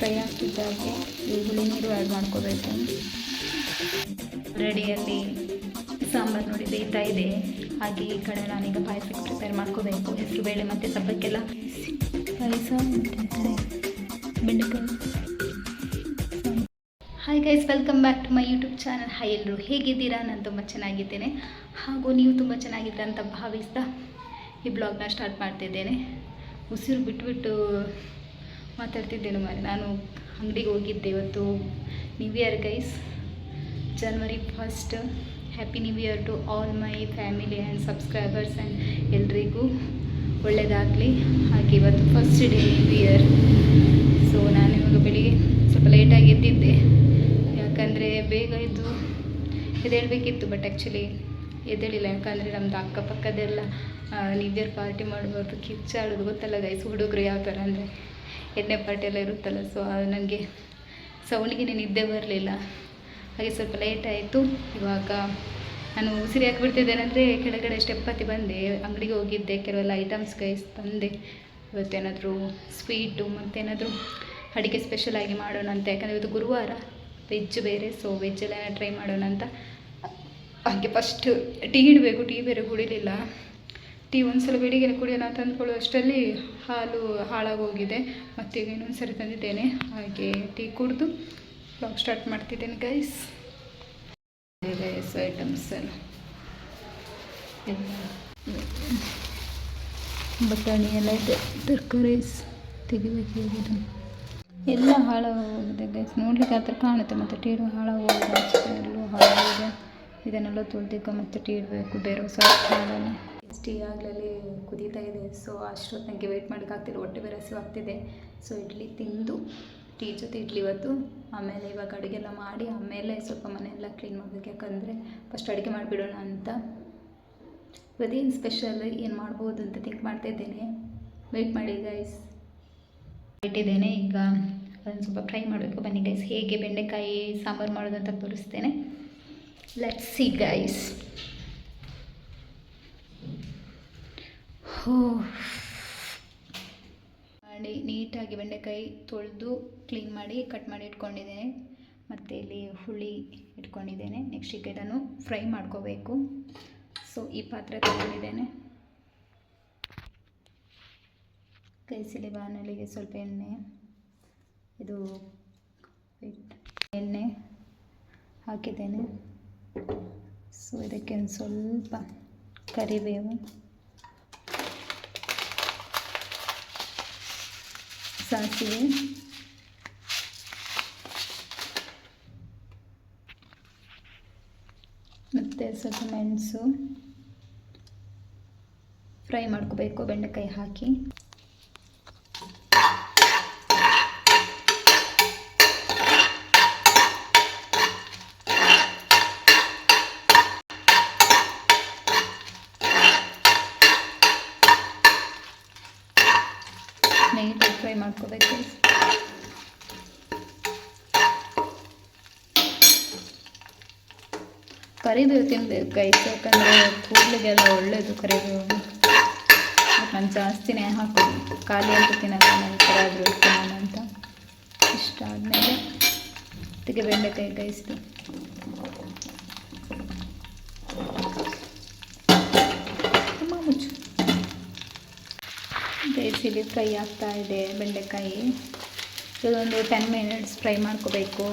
Fry ಆಗ್ತಿದ್ದಾಗೆ. ಈರುಳ್ಳಿ ನೀರು add ಮಾಡ್ಕೋಬೇಕು. ರೆಡಿಯಲ್ಲಿ ಸಾಂಬಾರು ನೋಡಿ ಬೇಯ್ತಾ ಇದೆ. ಹಾಗೆ ಈ ಕಡೆ ನಾನೀಗ ಪಾಯಸ ಪ್ರಿಪೇರ್ ಮಾಡ್ಕೋಬೇಕು. ಹೆಸರು ಬೇಳೆ ಮತ್ತು ಸಬ್ಬಕ್ಕೆಲ್ಲ. ಪಾಯಸ ಬೆಂಡೆಕಾಯಿ. Hi guys welcome back to my YouTube channel hi ಎಲ್ಲರೂ ಹೇಗಿದ್ದೀರಾ? ನಾನು ತುಂಬ ಚೆನ್ನಾಗಿದ್ದೇನೆ. ಹಾಗೂ ನೀವು ತುಂಬ ಚೆನ್ನಾಗಿದ್ದೀರಾ ಅಂತ ಭಾವಿಸ್ತಾ ಈ ಬ್ಲಾಗ್ನ ಸ್ಟಾರ್ಟ್ ಮಾಡ್ತಿದ್ದೇನೆ. ಉಸಿರು ಬಿಟ್ಬಿಟ್ಟು ಮಾತಾಡ್ತಿದ್ದೇನೆ ಮಾರೆ. ನಾನು ಅಂಗಡಿಗೆ ಹೋಗಿದ್ದೆ ಇವತ್ತು. New year guys January first happy new year to all my family and subscribers and ಎಲ್ರಿಗೂ ಒಳ್ಳೆಯದಾಗಲಿ ಹಾಗೆ ಇವತ್ತು first day new year so ನಾನು ಇವಾಗ ಬೆಳಿಗ್ಗೆ ಸ್ವಲ್ಪ ಲೇಟಾಗಿ ಎದ್ದಿದ್ದೆ. ಯಾಕಂದರೆ ಬೇಗ ಇದ್ದು ಎದ್ದೇಳಬೇಕಿತ್ತು ಬಟ್ ಆ್ಯಕ್ಚುಲಿ ಎದ್ದೇಳಿಲ್ಲ. ಯಾಕಂದರೆ ನಮ್ಮದು ಅಕ್ಕಪಕ್ಕದೆಲ್ಲ ನ್ಯೂ ಇಯರ್ ಪಾರ್ಟಿ ಮಾಡಬಾರ್ದು ಕಿಚ್ಚಾಡೋದು ಗೊತ್ತಲ್ಲ ಗೈಸ್ ಹುಡುಗರು ಯಾವ ಥರ ಅಂದರೆ. ಎಣ್ಣೆ ಪಾರ್ಟಿ ಎಲ್ಲ ಇರುತ್ತಲ್ಲ ಸೊ ಅದು ನನಗೆ ಸೌಂಡಿಗೆ ನಿದ್ದೆ ಬರಲಿಲ್ಲ. ಹಾಗೆ ಸ್ವಲ್ಪ ಲೇಟ್ ಆಯಿತು. ಇವಾಗ ನಾನು ಉಸಿರಿ ಹಾಕಿಬಿಡ್ತಿದ್ದೇನೆ ಅಂದರೆ ಕೆಳಗಡೆ ಸ್ಟೆಪ್ ಹತ್ತಿ ಬಂದೆ. ಅಂಗಡಿಗೆ ಹೋಗಿದ್ದೆ, ಕೆಲವೆಲ್ಲ ಐಟಮ್ಸ್ ಗೈಸ್ ತಂದೆ. ಇವತ್ತೇನಾದರೂ ಸ್ವೀಟು ಮತ್ತೇನಾದರೂ ಅಡುಗೆ ಸ್ಪೆಷಲಾಗಿ ಮಾಡೋಣ ಅಂತ. ಯಾಕಂದರೆ ಇವತ್ತು ಗುರುವಾರ ವೆಜ್ ಬೇರೆ ಸೊ ವೆಜ್ಜೆಲ್ಲ ಟ್ರೈ ಮಾಡೋಣ ಅಂತ. ಹಾಗೆ ಫಸ್ಟ್ ಟೀ ಇಡಬೇಕು ಟೀ ಬೇರೆ ಕುಡಿಲಿಲ್ಲ ಟೀ ಒಂದ್ಸಲ ಬೆಳಿಗ್ಗೆ ಕುಡಿಯೋಣ ಅಷ್ಟರಲ್ಲಿ ಹಾಲು ಹಾಳಾಗೋಗಿದೆ. ಮತ್ತೀಗ ಇನ್ನೊಂದು ಸರಿ ತಂದಿದ್ದೇನೆ. ಹಾಗೆ ಟೀ ಕುಡಿದು ಬ್ಲಾಗ್ ಸ್ಟಾರ್ಟ್ ಮಾಡ್ತಿದ್ದೇನೆ ಗೈಸ್ ಗೈಸ್ ಐಟಮ್ಸ್ ಎಲ್ಲ. ಬಟಾಣಿ ಎಲ್ಲ ಇದೆ. ತರಕಾರಿ ತೆಗಿಬೇಕು ಎಲ್ಲ ಹಾಳಾಗೋಗಿದೆ ಗೈಸ್ ನೋಡ್ಲಿಕ್ಕೆ ಆ ಥರ ಕಾಣುತ್ತೆ. ಮತ್ತು ಟೀಡು ಹಾಳಾಗೋಗಿದೆ. ಅಷ್ಟೇ, ಎಲ್ಲೂ ಹಾಳಾಗಿದೆ. ಇದನ್ನೆಲ್ಲ ತುಳಿದಿಕ್ಕ ಮತ್ತು ಟೀ ಇಡಬೇಕು. ಬೇರೆ ಹೊಸ ಹಾಳಲ್ಲಿ. ಟೀ ಆಗಲಲ್ಲಿ ಕುದೀತಾ ಇದೆ. ಸೊ ಅಷ್ಟೊತ್ತು ನನಗೆ ವೆಯ್ಟ್ ಮಾಡೋಕ್ಕಾಗ್ತಿಲ್ಲ ಹೊಟ್ಟೆ ಬೇರೆ ಹಸಿವು ಆಗ್ತಿದೆ. ಸೊ ಇಡ್ಲಿ ತಿಂದು, ಟೀ ಜೊತೆ ಇಡ್ಲಿ ಇವತ್ತು. ಆಮೇಲೆ ಇವಾಗ ಅಡುಗೆಲ್ಲ ಮಾಡಿ, ಆಮೇಲೆ ಸ್ವಲ್ಪ ಮನೆಯೆಲ್ಲ ಕ್ಲೀನ್ ಮಾಡಬೇಕು. ಯಾಕಂದರೆ ಫಸ್ಟ್ ಅಡುಗೆ ಮಾಡಿಬಿಡೋಣ ಅಂತ. ಇವತ್ತೇನು ಸ್ಪೆಷಲ್ ಏನು ಮಾಡ್ಬೋದು ಅಂತ ಥಿಂಕ್ ಮಾಡ್ತಾ ಇದ್ದೇನೆ. ವೆಯ್ಟ್ ಮಾಡಿ ಗೈಸ್ ಇಟ್ಟಿದ್ದೇನೆ ಈಗ ಅದನ್ನು ಸ್ವಲ್ಪ ಫ್ರೈ ಮಾಡಬೇಕು. ಬನ್ನಿ ಗೈಸ್ ಹೇಗೆ ಬೆಂಡೆಕಾಯಿ ಸಾಂಬಾರು ಮಾಡೋದು ಅಂತ ತೋರಿಸ್ತೇನೆ. ಲೆಟ್ಸ್ ಸಿ ಗೈಸ್ ಹೋ. ಮಾಡಿ ನೀಟಾಗಿ ಬೆಂಡೆಕಾಯಿ ತೊಳೆದು ಕ್ಲೀನ್ ಮಾಡಿ ಕಟ್ ಮಾಡಿ ಇಟ್ಕೊಂಡಿದ್ದೇನೆ. ಮತ್ತು ಇಲ್ಲಿ ಹುಳಿ ಇಟ್ಕೊಂಡಿದ್ದೇನೆ. ನೆಕ್ಸ್ಟ್ ಈಗ ಇದನ್ನು ಫ್ರೈ ಮಾಡ್ಕೋಬೇಕು. ಸೊ ಈ ಪಾತ್ರೆ ತಗೊಂಡಿದ್ದೇನೆ. ಕೈಸಿಲಿ ಬಾಣಲಿಗೆ ಸ್ವಲ್ಪ ಎಣ್ಣೆ. ಇದು ಎಣ್ಣೆ ಹಾಕಿದ್ದೇನೆ. ಸೊ ಇದಕ್ಕೆ ಒಂದು ಸ್ವಲ್ಪ ಕರಿಬೇವು. ಸಾಸಿವೆ ಮತ್ತು ಸ್ವಲ್ಪ ಮೆಣಸು. ಫ್ರೈ ಮಾಡ್ಕೋಬೇಕು ಬೆಂಡೆಕಾಯಿ ಹಾಕಿ ನೀಟಾಗಿ ಫ್ರೈ ಮಾಡ್ಕೋಬೇಕು ಕರಿಬೇವು ತಿನ್ಬೇಕು ಗೈಸ್ ಯಾಕಂದರೆ ಕೂದಲಿಗೆಲ್ಲ ಒಳ್ಳೆಯದು ಕರಿಬೇವು. ನಾನು ಜಾಸ್ತಿನೇ ಹಾಕೋದು. ಖಾಲಿ ಅಂತ ತಿನ್ನೋದು ಥರ ಆದರೂ ತಿನ್ನೋಣ ಅಂತ. ಇಷ್ಟ ಆದಮೇಲೆ ಅದಕ್ಕೆ ಬೆಂಡೆಕಾಯಿ ಗೈಸ್ದು ತುಂಬ ಮುಚ್ಚು. ಬೇಸಿಲಿ ಫ್ರೈ ಆಗ್ತಾ ಇದೆ, ಬೆಂಡೆಕಾಯಿ. ಇದೊಂದು ಟೆನ್ ಮಿನಿಟ್ಸ್ ಫ್ರೈ ಮಾಡ್ಕೋಬೇಕು.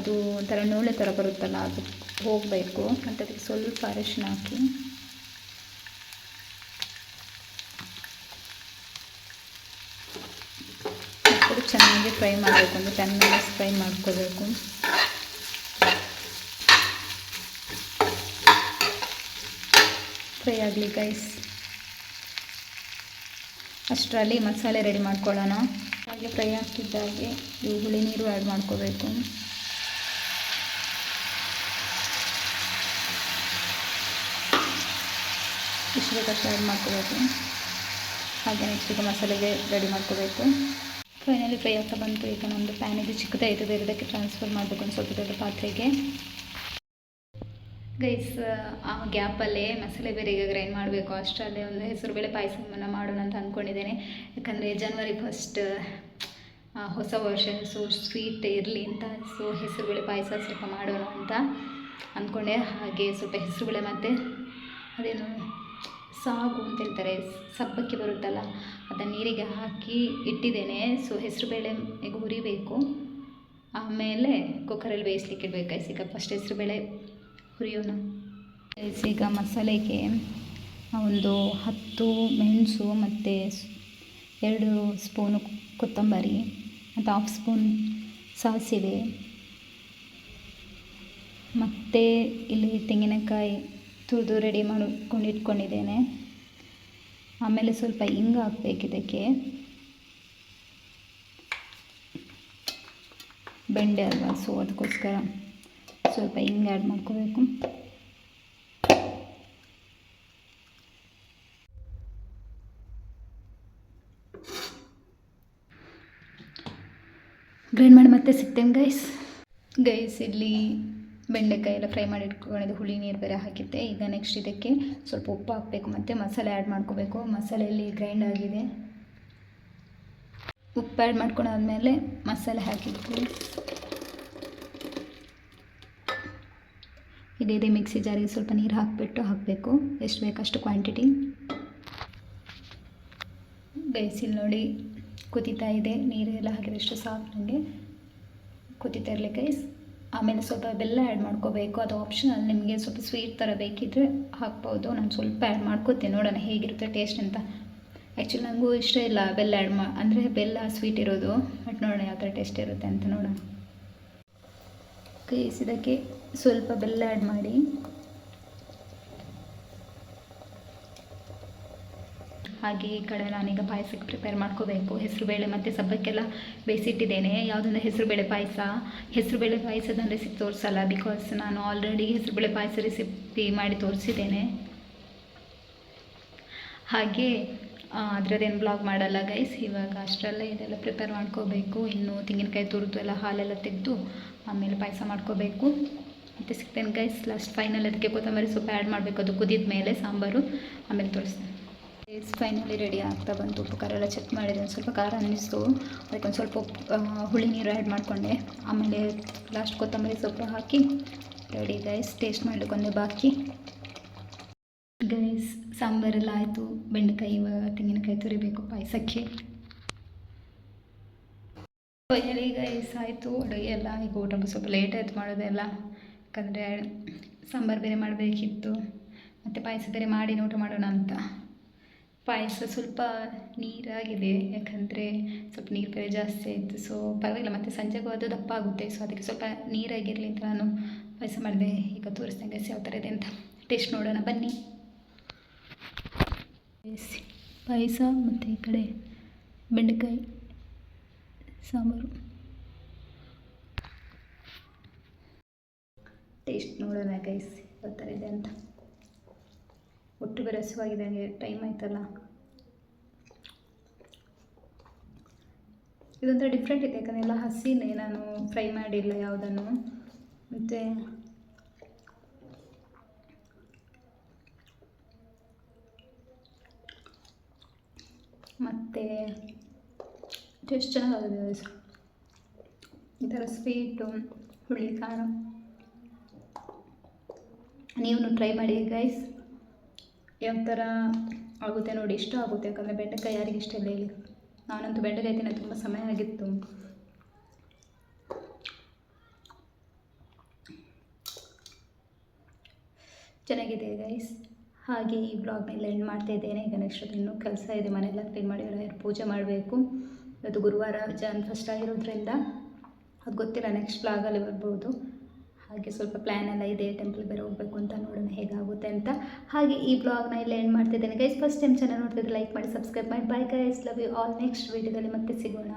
ಅದು ಒಂಥರ ನೂಳೆ ಥರ ಬರುತ್ತಲ್ಲ, ಅದು ಹೋಗಬೇಕು. ಮತ್ತು ಅದಕ್ಕೆ ಸ್ವಲ್ಪ ಅರಶಿನ ಹಾಕಿ. ಚೆನ್ನಾಗಿ ಫ್ರೈ ಮಾಡಬೇಕು. ಒಂದು ಟೆನ್ ಮಿನಿಟ್ಸ್ ಫ್ರೈ ಮಾಡ್ಕೋಬೇಕು. ಫ್ರೈ ಆಗಲಿ ಗೈಸ್ ಅಷ್ಟರಲ್ಲಿ ಮಸಾಲೆ ರೆಡಿ ಮಾಡ್ಕೊಳ್ಳೋಣ. ಹಾಗೆ ಫ್ರೈ ಹಾಕಿದ್ದಾಗೆ ಇವು ಹುಳಿ ನೀರು ಆ್ಯಡ್ ಮಾಡ್ಕೋಬೇಕು. ಬೇಕಷ್ಟು ಆ್ಯಡ್ ಮಾಡ್ಕೋಬೇಕು. ಹಾಗೆ ನೆಕ್ಸ್ಟ್ ಈಗ ಮಸಾಲೆಗೆ ರೆಡಿ ಮಾಡ್ಕೋಬೇಕು. ಫೈನಲಿ ಫ್ರೈ ಆಗ್ತಾ ಬಂತು. ಈಗ ನಮ್ಮದು ಪ್ಯಾನ್ ಇದು ಚಿಕ್ಕದೇ ಇದೆ ಟ್ರಾನ್ಸ್ಫರ್ ಮಾಡಬೇಕು ಒಂದು ಸ್ವಲ್ಪ ದೊಡ್ಡ ಪಾತ್ರೆಗೆ. ಗೈಸ್ ಆ ಗ್ಯಾಪಲ್ಲೇ ಮಸಾಲೆ ಬೇರೆ ಈಗ ಗ್ರೈಂಡ್ ಮಾಡಬೇಕು. ಅಷ್ಟರಲ್ಲೇ ಒಂದು ಹೆಸರು ಬೇಳೆ ಪಾಯಸವನ್ನು ಮಾಡೋಣ ಅಂತ ಅಂದ್ಕೊಂಡಿದ್ದೇನೆ ಯಾಕಂದರೆ ಜನ್ವರಿ ಫಸ್ಟ್ ಹೊಸ ವರ್ಷ ಸೊ ಸ್ವೀಟ್ ಇರಲಿ ಅಂತ. ಸೊ ಹೆಸರುಬೇಳೆ ಪಾಯಸ ಸ್ವಲ್ಪ ಮಾಡೋಣ ಅಂತ ಅಂದ್ಕೊಂಡೆ ಹಾಗೆ ಸ್ವಲ್ಪ ಹೆಸರುಬೇಳೆ ಮತ್ತು, ಅದೇನು? ಸಾಗು ಅಂತ ಹೇಳ್ತಾರೆ. ಸಬ್ಬಕ್ಕಿ ಬರುತ್ತಲ್ಲ ಅದನ್ನು ನೀರಿಗೆ ಹಾಕಿ ಇಟ್ಟಿದ್ದೇನೆ. ಸೊ ಹೆಸರುಬೇಳೆ ಈಗ ಹುರಿಬೇಕು. ಆಮೇಲೆ ಕುಕ್ಕರಲ್ಲಿ ಬೇಯಿಸ್ಲಿಕ್ಕೆ ಇಡಬೇಕು ಐಸಿಗ ಫಸ್ಟ್ ಹೆಸರುಬೇಳೆ ಹುರಿಯೋಣ. ಈಗ ಮಸಾಲೆಗೆ ಒಂದು ಹತ್ತು ಮೆಣಸು ಮತ್ತು ಎರಡು ಸ್ಪೂನು ಕೊತ್ತಂಬರಿ, ಮತ್ತು ಹಾಫ್ ಸ್ಪೂನ್ ಸಾಸಿವೆ, ಮತ್ತು ಇಲ್ಲಿ ತೆಂಗಿನಕಾಯಿ ತುರಿದು ರೆಡಿ ಮಾಡಿಕೊಂಡು ಇಟ್ಕೊಂಡಿದ್ದೇನೆ. ಆಮೇಲೆ ಸ್ವಲ್ಪ ಹಿಂಗೆ ಹಾಕ್ಬೇಕು ಇದಕ್ಕೆ. ಬೆಂಡೆ ಅಲ್ವಾ ಸೊ ಅದಕ್ಕೋಸ್ಕರ ಸ್ವಲ್ಪ ಹಿಂಗೆ ಆ್ಯಡ್ ಮಾಡ್ಕೋಬೇಕು. ಗ್ರೈಂಡ್ ಮಾಡಿ ಮತ್ತೆ ಸಿಗ್ತೇನೆ ಗೈಸ್ ಗೈಸ್ ಇಲ್ಲಿ ಬೆಂಡೆಕಾಯಿ ಎಲ್ಲ ಫ್ರೈ ಮಾಡಿ ಇಟ್ಕೊಂಡಿದ್ದು ಹುಳಿ ನೀರು ಬೇರೆ ಹಾಕಿದ್ದೆ. ಈಗ ನೆಕ್ಸ್ಟ್ ಇದಕ್ಕೆ ಸ್ವಲ್ಪ ಉಪ್ಪು ಹಾಕಬೇಕು, ಮತ್ತು ಮಸಾಲೆ ಆ್ಯಡ್ ಮಾಡ್ಕೋಬೇಕು. ಮಸಾಲೆಯಲ್ಲಿ ಗ್ರೈಂಡ್ ಆಗಿದೆ. ಉಪ್ಪು ಆ್ಯಡ್ ಮಾಡ್ಕೊಂಡಾದ್ಮೇಲೆ ಮಸಾಲೆ ಹಾಕಿದ್ವಿ. ಇದೇ ಇದೇ ಮಿಕ್ಸಿ ಜಾರಿಗೆ ಸ್ವಲ್ಪ ನೀರು ಹಾಕಿಬಿಟ್ಟು ಹಾಕಬೇಕು. ಎಷ್ಟು ಬೇಕಷ್ಟು ಕ್ವಾಂಟಿಟಿ ಬೇಯಿಸಿಲ್ ನೋಡಿ ಕುದೀತಾ ಇದೆ. ನೀರೆಲ್ಲ ಹಾಕಿದಷ್ಟು ಸಾಕು ನನಗೆ ಕುದೀತಾ ಇರಲಿ ಆಮೇಲೆ ಸ್ವಲ್ಪ ಬೆಲ್ಲ ಆ್ಯಡ್ ಮಾಡ್ಕೋಬೇಕು. ಅದು ಆಪ್ಷನಲ್ ನಿಮಗೆ ಸ್ವಲ್ಪ ಸ್ವೀಟ್ ಥರ ಬೇಕಿದ್ದರೆ ಹಾಕ್ಬೋದು. ನಾನು ಸ್ವಲ್ಪ ಆ್ಯಡ್ ಮಾಡ್ಕೋತೀನಿ. ನೋಡೋಣ ಹೇಗಿರುತ್ತೆ ಟೇಸ್ಟ್ ಅಂತ. ಆ್ಯಕ್ಚುಲಿ ನನಗೂ ಇಷ್ಟ ಇಲ್ಲ ಬೆಲ್ಲ ಆ್ಯಡ್ ಮಾ, ಅಂದರೆ ಬೆಲ್ಲ ಸ್ವೀಟ್ ಇರೋದು. ಬಟ್ ನೋಡೋಣ ಯಾವ ಥರ ಟೇಸ್ಟ್ ಇರುತ್ತೆ ಅಂತ ನೋಡೋಣ. ಕೇಸಿದಕ್ಕೆ ಇದಕ್ಕೆ ಸ್ವಲ್ಪ ಬೆಲ್ಲ ಆ್ಯಡ್ ಮಾಡಿ. ಹಾಗೆ ಈ ಕಡೆ ನಾನೀಗ ಪಾಯಸಕ್ಕೆ ಪ್ರಿಪೇರ್ ಮಾಡ್ಕೋಬೇಕು. ಹೆಸರುಬೇಳೆ ಮತ್ತು ಸಬ್ಬಕ್ಕೆಲ್ಲ ಬೇಯಿಸಿಟ್ಟಿದ್ದೇನೆ. ಯಾವುದಂದ್ರೆ ಹೆಸರುಬೇಳೆ ಪಾಯಸ? ಹೆಸರುಬೇಳೆ ಪಾಯಸದ ರೆಸಿಪಿ ತೋರಿಸಲ್ಲ ಬಿಕಾಸ್ ನಾನು ಆಲ್ರೆಡಿ ಹೆಸರುಬೇಳೆ ಪಾಯಸ ರೆಸಿಪಿ ಮಾಡಿ ತೋರಿಸಿದ್ದೇನೆ. ಹಾಗೆ ಅದರದ್ದೇನು ಬ್ಲಾಗ್ ಮಾಡಲ್ಲ ಗೈಸ್ ಇವಾಗ ಅಷ್ಟರಲ್ಲೇ ಇದೆಲ್ಲ ಪ್ರಿಪೇರ್ ಮಾಡ್ಕೋಬೇಕು. ಇನ್ನು ತೆಂಗಿನಕಾಯಿ ತುರಿದು ಎಲ್ಲ ಹಾಲೆಲ್ಲ ತೆಗೆದು ಆಮೇಲೆ ಪಾಯಸ ಮಾಡ್ಕೋಬೇಕು. ಮತ್ತು ಸಿಗ್ತೇನೆ ಗೈಸ್ ಲಾಸ್ಟ್ ಫೈನಲ್ ಅದಕ್ಕೆ ಕೊತ್ತಂಬರಿ ಸೊಪ್ಪು ಆ್ಯಡ್ ಮಾಡಬೇಕು. ಅದು ಕುದಿದ ಮೇಲೆ ಸಾಂಬಾರು. ಆಮೇಲೆ ತೋರಿಸ್ತೇನೆ. ಗೈಸ್ ಫೈನಲಿ ರೆಡಿ ಆಗ್ತಾ ಬಂತು. ಉಪ್ಪು, ಖಾರ ಎಲ್ಲ ಚೆಕ್ ಮಾಡಿದೆ. ಒಂದು ಸ್ವಲ್ಪ ಖಾರ ಅನ್ನಿಸ್ತು. ಅದಕ್ಕೆ ಒಂದು ಸ್ವಲ್ಪ ಹುಳಿ ನೀರು ಆ್ಯಡ್ ಮಾಡಿಕೊಂಡೆ. ಆಮೇಲೆ ಲಾಸ್ಟ್ ಕೊತ್ತಂಬರಿ ಸೊಪ್ಪು ಹಾಕಿ ರೆಡಿ ಗೈಸ್ ಟೇಸ್ಟ್ ಒಂದೇ ಬಾಕಿ. ಗೈಸ್ ಸಾಂಬಾರೆಲ್ಲ ಆಯಿತು. ಬೆಂಡೆಕಾಯಿ ತೆಂಗಿನಕಾಯಿ ತುರಿಬೇಕು ಪಾಯಸಕ್ಕೆ. ಫೈನಲಿ ಗೈಸ್ ಆಯಿತು. ಅಡುಗೆ ಎಲ್ಲ ಈಗ ಊಟ ಸ್ವಲ್ಪ ಲೇಟ್ ಆಯಿತು ಮಾಡೋದೆಲ್ಲ ಯಾಕಂದರೆ ಸಾಂಬಾರು ಬೇರೆ ಮಾಡಬೇಕಿತ್ತು. ಮತ್ತು ಪಾಯಸ ಬೇರೆ ಮಾಡಿ ಊಟ ಮಾಡೋಣ ಅಂತ. ಪಾಯಸ ಸ್ವಲ್ಪ ನೀರಾಗಿದೆ, ಯಾಕಂದರೆ ಸ್ವಲ್ಪ ನೀರು ಬೇರೆ ಜಾಸ್ತಿ ಆಯಿತು. ಸೊ ಪರವಾಗಿಲ್ಲ, ಮತ್ತು ಸಂಜೆಗೂ ಅದು ದಪ್ಪ ಆಗುತ್ತೆ ಸೊ ಅದಕ್ಕೆ ಸ್ವಲ್ಪ ನೀರಾಗಿರಲಿ ಅಂತ ನಾನು ಪಾಯಸ ಮಾಡಿದೆ. ಈಗ ತೋರಿಸ್ತೇನೆ ಗೈಸ್ ಯಾವ ಥರ ಇದೆ ಅಂತ. ಟೇಸ್ಟ್ ನೋಡೋಣ, ಬನ್ನಿ. ಪಾಯಸ ಮತ್ತು ಈ ಕಡೆ ಬೆಂಡೆಕಾಯಿ, ಸಾಂಬಾರು. ಟೇಸ್ಟ್ ನೋಡೋಣ ಗೈಸ್ ಯಾವ ಥರ ಇದೆ ಅಂತ. ಒಟ್ಟು ಬೇರೆ ಟೈಮ್ ಆಯ್ತಲ್ಲ? ಇದೊಂಥರ ಡಿಫ್ರೆಂಟ್ ಇದೆ, ಯಾಕಂದರೆ ಎಲ್ಲ ಹಸಿನೇ ನಾನು ಫ್ರೈ ಮಾಡಿಲ್ಲ ಯಾವುದನ್ನು. ಮತ್ತು ಮತ್ತು ಟೇಸ್ಟ್ ಚೆನ್ನಾಗಿದೆ. ಈ ಥರ ಸ್ವೀಟು ಹುಳಿ ಖಾರ. ನೀವು ಟ್ರೈ ಮಾಡಿ ಗೈಸ್ ಯಾವ ಥರ ಆಗುತ್ತೆ ನೋಡಿ, ಇಷ್ಟ ಆಗುತ್ತೆ. ಯಾಕಂದರೆ ಬೆಂಡೆಕಾಯಿ ಯಾರಿಗೆ ಇಷ್ಟ ಇಲ್ಲ ಹೇಳಿ. ನಾನಂತೂ ಬೆಂಡೆಕಾಯಿ ತಿನ್ನೋ ತುಂಬ ಸಮಯ ಆಗಿತ್ತು. ಚೆನ್ನಾಗಿದೆ ಗೈಸ್ ಹಾಗೆ ಈ ಬ್ಲಾಗ್ನೆಲ್ಲ ಎಂಡ್ ಮಾಡ್ತಾ ಇದ್ದೇನೆ. ಈಗ ನೆಕ್ಸ್ಟ್ ಇನ್ನೂ ಕೆಲಸ ಇದೆ. ಮನೆಯೆಲ್ಲ ಕ್ಲೀನ್ ಮಾಡಿ ಎಲ್ಲ ಪೂಜೆ ಮಾಡಬೇಕು. ಇವತ್ತು ಗುರುವಾರ ಜಾನ್ ಫಸ್ಟ್ ಆಗಿರೋದ್ರಿಂದ. ಅದು ಗೊತ್ತಿಲ್ಲ ನೆಕ್ಸ್ಟ್ ಬ್ಲಾಗಲ್ಲಿ ಬರ್ಬೋದು. ಹಾಗೆ ಸ್ವಲ್ಪ ಪ್ಲ್ಯಾನ್ ಎಲ್ಲ ಇದೆ ಟೆಂಪಲ್ ಬೇರೆ ಹೋಗಬೇಕು ಅಂತ ನೋಡೋಣ ಹೇಗಾಗುತ್ತೆ ಅಂತ. ಹಾಗೆ ಈ ಬ್ಲಾಗ್ನ ಇಲ್ಲಿ ಎಂಡ್ ಮಾಡ್ತಿದ್ದೇನೆ. ಗೈಸ್ ಫಸ್ಟ್ ಟೈಮ್ ಚೆನ್ನಾಗಿ ನೋಡ್ತಿದ್ದೆ ಲೈಕ್ ಮಾಡಿ ಸಬ್ಸ್ಕ್ರೈಬ್ ಮಾಡಿ. Bye guys love you all next ವೀಡಿಯೋದಲ್ಲಿ ಮತ್ತೆ ಸಿಗೋಣ.